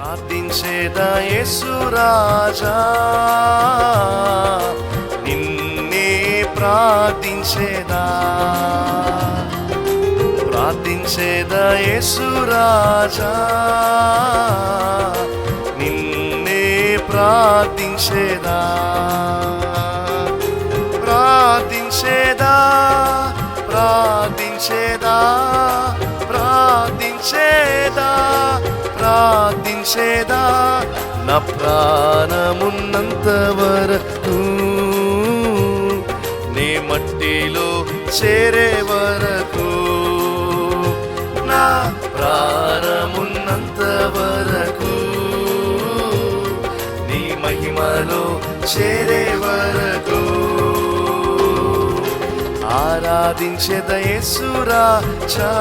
ప్రార్థించేదా యేసు రాజా. నిన్నే ప్రార్థించేదా. ప్రార్థించేదా యేసు రాజా. నిన్నే ప్రార్థించేదా. ప్రార్థించేదా ప్రార్థించేదా. ప్రార్థించేదా నా ప్రాణమున్నంత వరకు నీ మట్టిలో చేరే వరకు నా ప్రాణమున్నంత వరకు నీ మహిమలో చేరే వరకు ఆరాధించేద చా